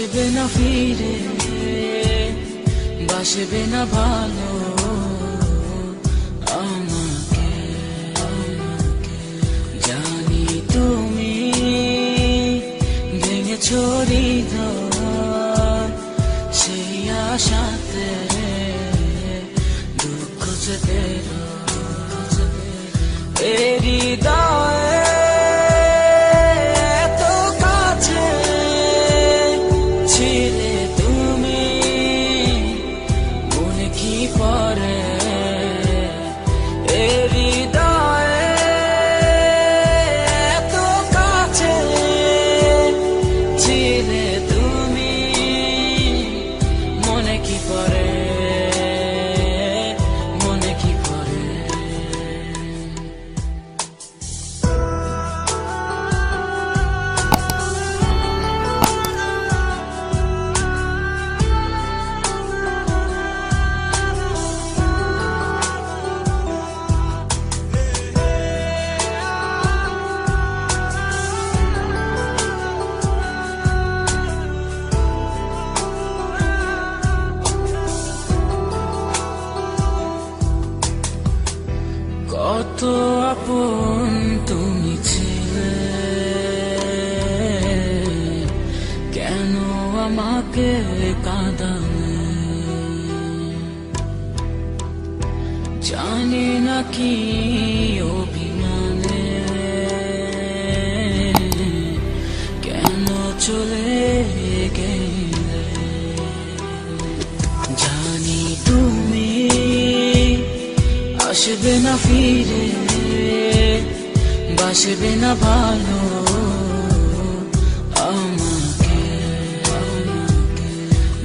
আসবে না ফিরে, বাসবে না ভালো, আমাকে জানি তুমি ভেঙে ছড়ি সেই আশাতে দুঃখ চেপে এরি baby কত আপন তুমি ছিলে? কেন আমাকে কাঁদালে? জানি না কি বাসবে না ফিরে বাসবে না ভালো আমাকে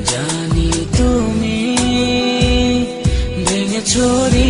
জানি তুমি ভেঙে ছড়ি